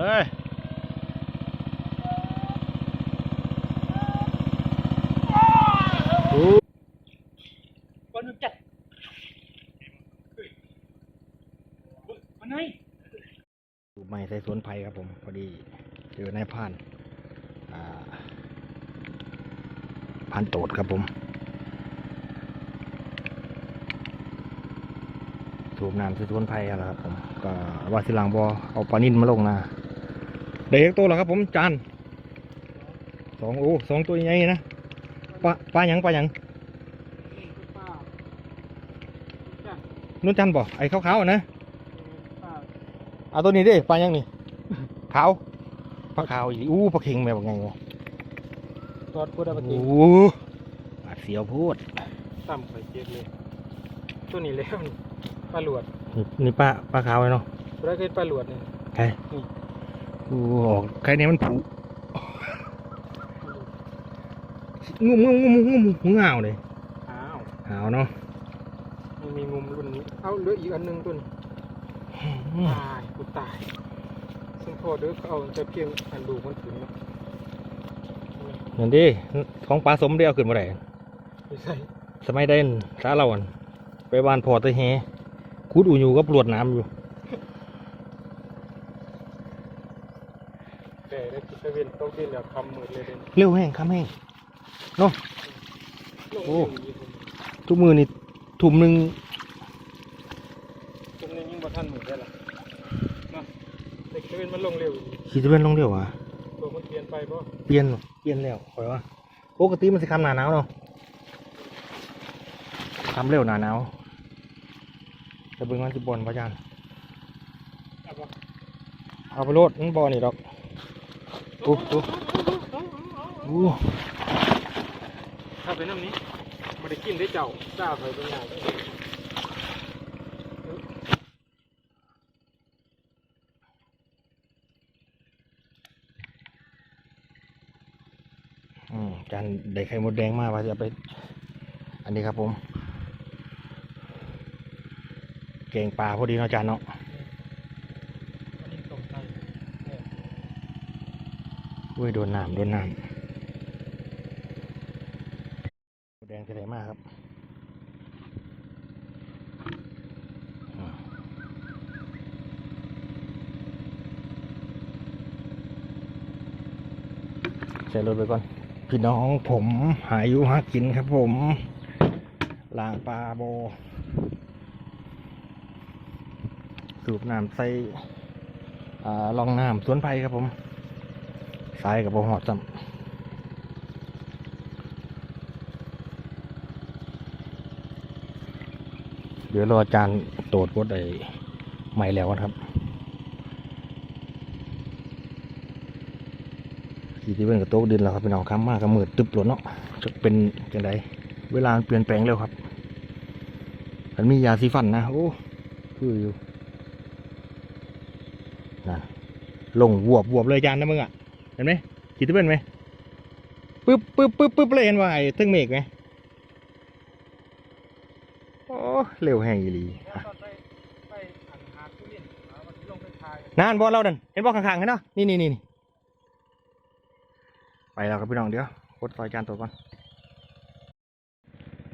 เลยโอ้บอลจัดมันไงสูบใหม่ใส่สวนไผ่ครับผมพอดีเจอนายพรานอ่าพรานโตดครับผมสูบน้ำใส่สวนไผ่แล้วครับผมก็ว่าสิหลังบอเอาปลานิ่นมาลงนะ เด็กตัวแล้วครับผมจานสองโอ้สองตัวใหญ่นะปลาปลาหยังปลาหยังนุ่นจันบ่ไอ้ขาวๆนะเอาตัวนี้ดิปลาหยังนี่ขาวปลาขาวอีกอู้ปลาเค็งแม่บอกไงวะตอดพูดอะไรโอ้กินโหอาเสียวพูดต่ำไปเจ็ดเลยตัวนี้แล้วปลาหลวดนี่นี่ปลาปลาขาวไอ้เนาะตัวแรกคือปลาหลวดเนี่ยใค รอู้ออกใครเนี่ยมันผุงุ้มงุ้มงุ้มงุ้มงุ้มเงาเลยอ้าวหาวเนาะมันมีงุมรุ่นนี้ เอาเหลืออีกอันหนึงตัวนี้ตายกูตายซึ่งพอเด้อเขาเอาแต่เพียงอันดูมันถึงเนาะเห็นดิของปลาสมเดียวขึ้นมาได้ไม่ใช่สมัยเด่นสาเราอันไปบ้านพอตะเฮคุดอูอยู่กับปลวดน้ำอยู่ แต่ได้กินตะเวนต้องดินแล้วคำมืด เลยเด่นเร็วแห้งข้ามแห้งลงโอ้เร็วอีกคนทุกมือนี่ถุ่มหนึ่งตรงนี้ยิ่งบ่ทันมืดได้ละมาเด็กตะเวนมันลงเร็วอีกขี่ตะเวนลงเร็วอะตัวมันเปลี่ยนไปป่ะเปลี่ยนเปลี่ยนแล้วคอยว่าปกติมันสิคำหนาหนาวเนาะคำเร็วหนาหนาวแต่เบิ่งมันสิบนพระอาจารย์เอาปะเอาไปโลดมันบอนี่ดอกอู้อู้ อู้ถ้าเป็นน้ำนี้ไม่ได้กินได้เจ้าทราบเลยเป็นอย่างอืมอาจารย์ได้ไข่มดแดงมาว่าจะเอาไป อันนี้ครับผม เก่งปลาพอดีเนาะอาจารย์เนาะอันนี้ตรงใจเนี่ยอุ้ยโดนน้ำโดนน้ำมดแดงจะได้มากครับอ่า ใส่รถไปก่อน พี่น้องผมหายู่หากินครับผมล่างปลาโบ สูบน้ำใส่ลองน้ำสวนไผ่ครับผมสายกับโบหอดซ้ำเดี๋ยวรออาจารย์โตดกดไอ้ใหม่แล้วกันครับ ขี่ที่เป็นกับโต๊ะดินแล้วครับพี่น้องครับมากกับมืดตึบหลวเนาะจะเป็นจังไดเวลาเปลี่ยนแปลงเร็วครับมันมียาสีฟันนะโอ้คืออยู่นั่นลงวบวบเลยจานนะมึงอะเห็นไหมขีดที่เป็นไหมปึ๊บปึ๊บปึ๊บปึ๊บเลยเห็นว่าไอ้ทึ่งเมฆไหมโอ้เร็วแห้งอีหลีนไปไปอันหาทุเรีนานบอลเราดันเห็นบอลข้างๆเห็นเนาะนี่นี่นี่ ไปแล้วครับพี่น้องเดี๋ยวกดซอยจานตัวก่อน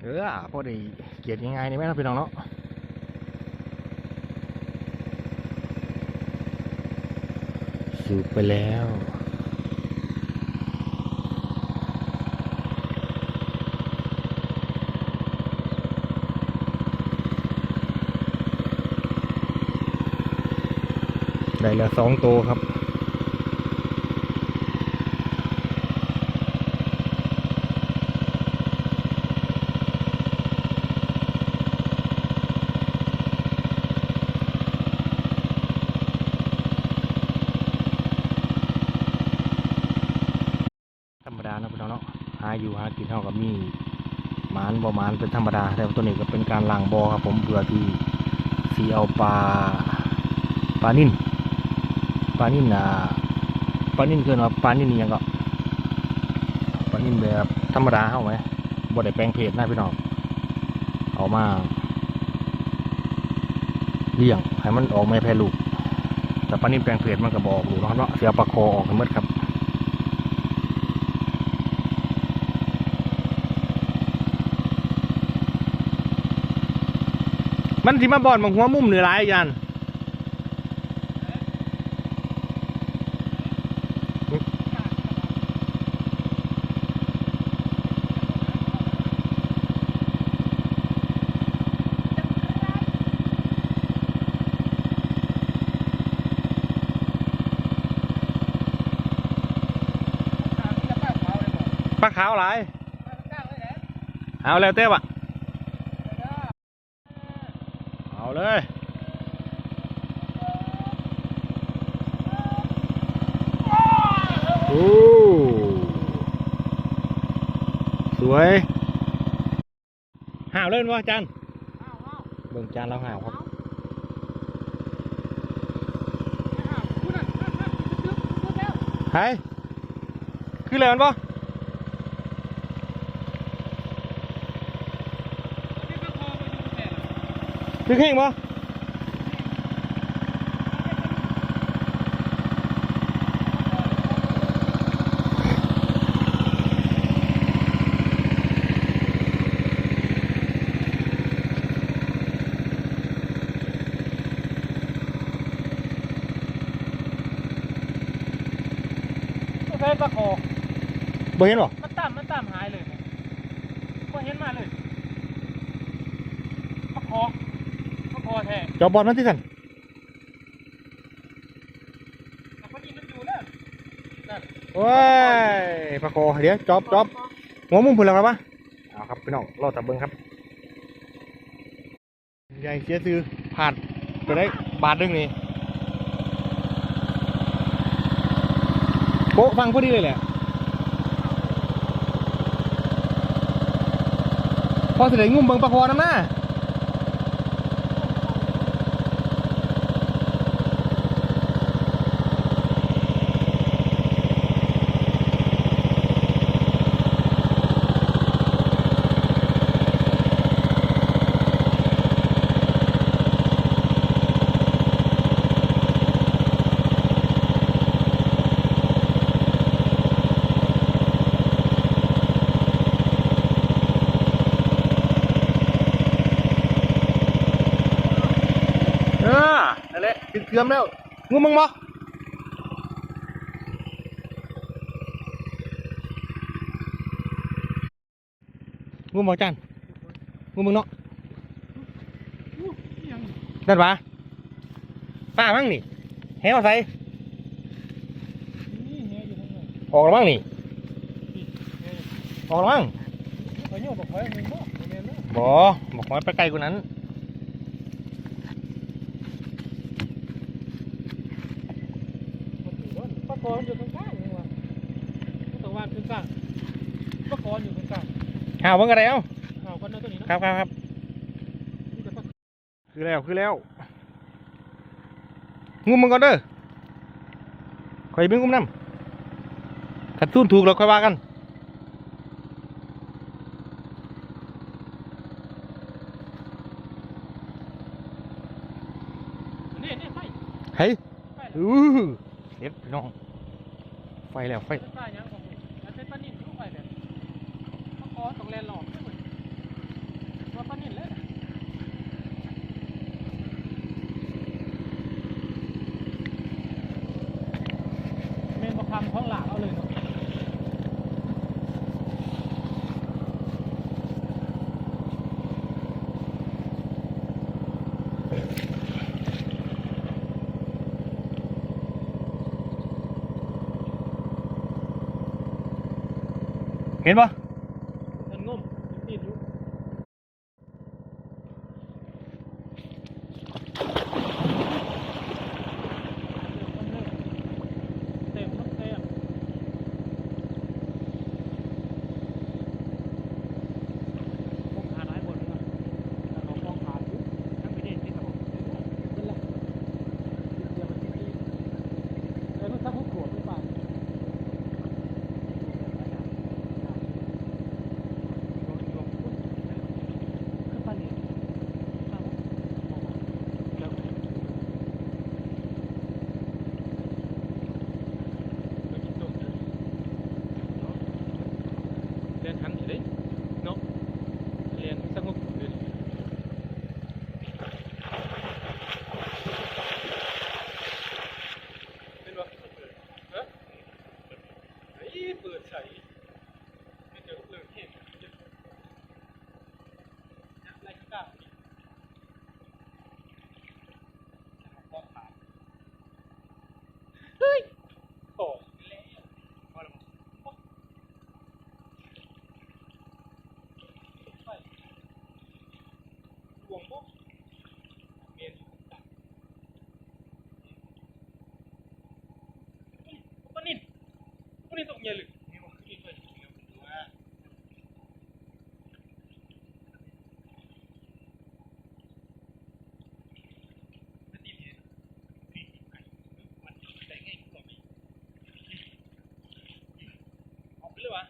เออพอดีเกียดง่ายๆนี่ไหมเนาะพี่น้องเนาะสูบไปแล้วได้แล้วสองตัวครับ ธรรมดาเนะพี่น้องเนาะหาอยู่หากินเท่ากับมีหมานบ่หมานเป็นธรรมดา แต่ว่าตัวนี้ก็เป็นการล้างบอครับผมเพื่อที่สีเอาปลาปลานิ่นปลานิ่นอ่าปลานิ่นเกินว่าปลานิ่นนี่ยังก็ปลานิ่นแบบธรรมดาเข้าไหมบ่ได้แปลงเพศนะพี่น้องเอามาเลี้ยงให้มันออกมาแพร่ลูกแต่ปลานิ่มแปลงเพจมันก็บอกอยู่เนาะเนาะเสียปลาคอออกกันหมดครับ มันสิมาบอดบางหัวมุมหรือไรยันปลาขาวหลายเอาแล้วเต้บะเอาเลย โอ้ ส วยห่าวเล่นวะจันเบิ่งจานเราห่าวครับไฮคืออะไรมันปะคือแข่งปะบ่เห็น หรอมันต่ำมันต่ำหายเลยก็เห็นมาเลยพะคอพะคอแท้จอบอลนั่นที่สันแต่พอดีมันอยู่แล้วโอ้ยปะโคเดี๋ยวจอบจอบหัวมุมพุ่นแล้วครับปะเอาครับพี่น้องรอตับเบิ้งครับใหญ่เสียซื้อผ่านไปได้บาทหนึงนี่โป๊ะฟังพอดีเลยแหละ พอเสด็จงุ่มเบิ้งปะโคน้ำหน้า เออนั่นแหละติด เกือมแล้วงูมึงบ่งูบ่จันงูมึงเนาะนั่นปะป้ามั้งนี่แหวใส่นี่เฮียอยู่ข้างในออกแล้วมั้งนี่ออกแล้วมั้งเขาโยกบอกไว้มึงบ่เมียนนะบ่บอกว่าไปไกลกว่านั้น ปะคออยู่ข้างๆนี่ว่ะตะวันข้างๆปะคออยู่ข้างหาวเบิ่งอะไรเอ้าๆเอากันนะตัวนี้ครันะบครับครับนี่แต่ปะคือแล้วคือแล้วงุมมันก่อนเด้อคอยเป็นงุมน้ำขัดทุนถูกเราค่อยว่ากันนี่นี่ไฟเฮ้ยไฟอู้หูเฮ็ดพี่น้อง ไฟแล้วไฟ อต้องแลนหลอกด้วยมึงว่าปานิ่นเลยเมนประคำท้องหลากเอาเลยเนาะเห็นปะ งมติดอยู่เต็มทั้งเต็มพวกขาหลายบทเลยนะแต่เราฟ้องขาดอยู่ทั้งไม่ได้ที่ครับผมเป็นไรเดี๋ยวมันจะมีเออมันสักหกขวบหรือเปล่า เใส่ไม่เจอเรื่องเห็นนะไรก็กล้ามอขาดเฮ้ยโอ้แล้วพอแล้วมั้งไปห่วงปุ๊บเมียนปนิน ปนินตกเงี้ยหรือนี่มันขึ้นไปดูว่า ไม่ตีผิดตีไก่มันได้ง่ายกว่าไหมเอาไปเลยวะ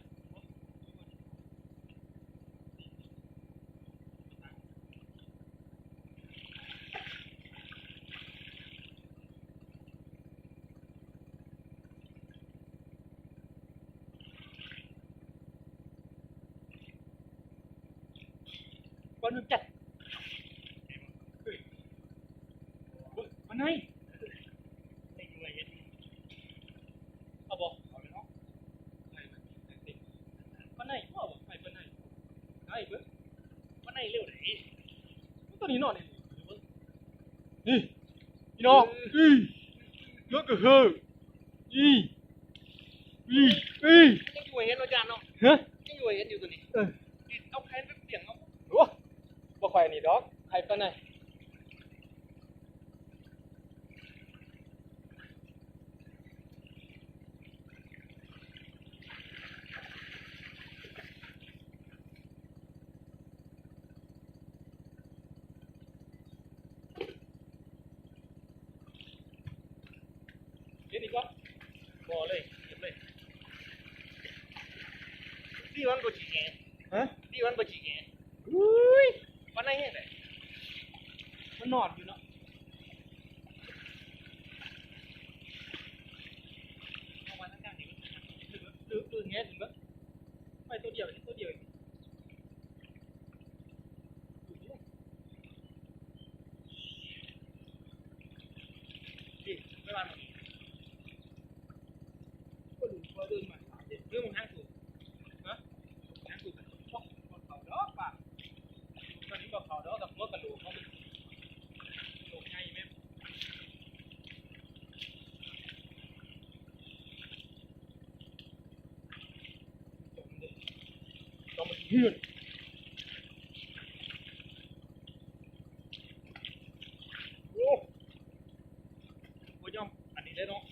วันนึงจัดวันไหนอยู่ไอ้เอาบอาไปเนาะไปมันติดปานไหนพ่อบ่ไปปานไหนได้เบิ่งนไหนเร็วไหนมันตัวนี้นอนนี่นี่พี่น้องอียกกระเฮออีอีอียังอยู่เฮ็ดว่าจานเนาะฮะยังอยู่เฮ็ดอยู่ตัวนี้ บ่ค่อยนี่ดอกใครปานไหนเล่นอีกวะบอเลยเก็บเลยดีวันก็จีแงฮะดีวันก็จีแงอุ้ยวันไหนเห็นเลยมันนอนอยู่เนาะเอาวันนั้นกลางนี่ห รือหรือหรือแง่ถึงปะไม่ตัวเดียวนี่ตัวเดียวเองดิไม่มาหมด ก็หลุดพอเดินมาเรื่องมันห้างถูกนะห้างถูกกันต้องเขาดอกป่ะตอนนี้บอกเขาดอกกับหัวกระโหลกเขาเป็นโหลกใหญ่ไหมจมเลย จมมันโอ้โหยอมอันนี้ได้เนาะ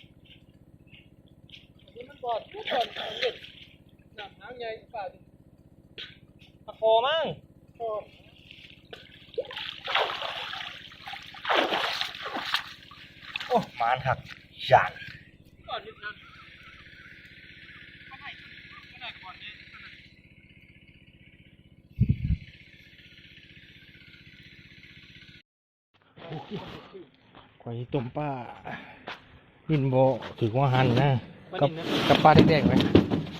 มันบอดทุกคนเด็ดหนักน้ำใหญ่ป่าดิตะโคมั่งโอ้โอ้มานหักจานก่อนนิดนึงไม่ได้ไม่ได้ก่อนเนี่ย ข่อยสิ ต้มป้านินโบถือว่าหันนะปลากับนินนะกับปลาแดงๆไหม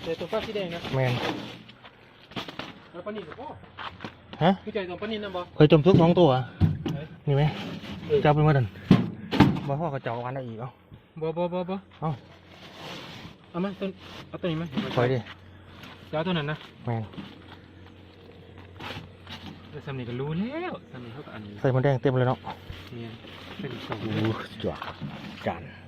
เจอตัวฟ้าสีแดงนะแมนแล้วปลานินกับพ่อฮะพี่ใจตัวปลานินนะบอเคยต้มทุกสองตัวนี่ไหมเจ้าเป็นมาดันบ่พ่อกระเจาะวันเอาอีกเอ้าบอบอบอบอเอ้าเอามาตัวเอาตัวนี้ไหมคอยดิเดี๋ยวเอาตัวนั้นนะแมนเดี๋ยวสำนีก็รู้แล้วสำนีเขาก็อันนี้ใส่หมันแดงเต็มเลยเนาะ เนี่ย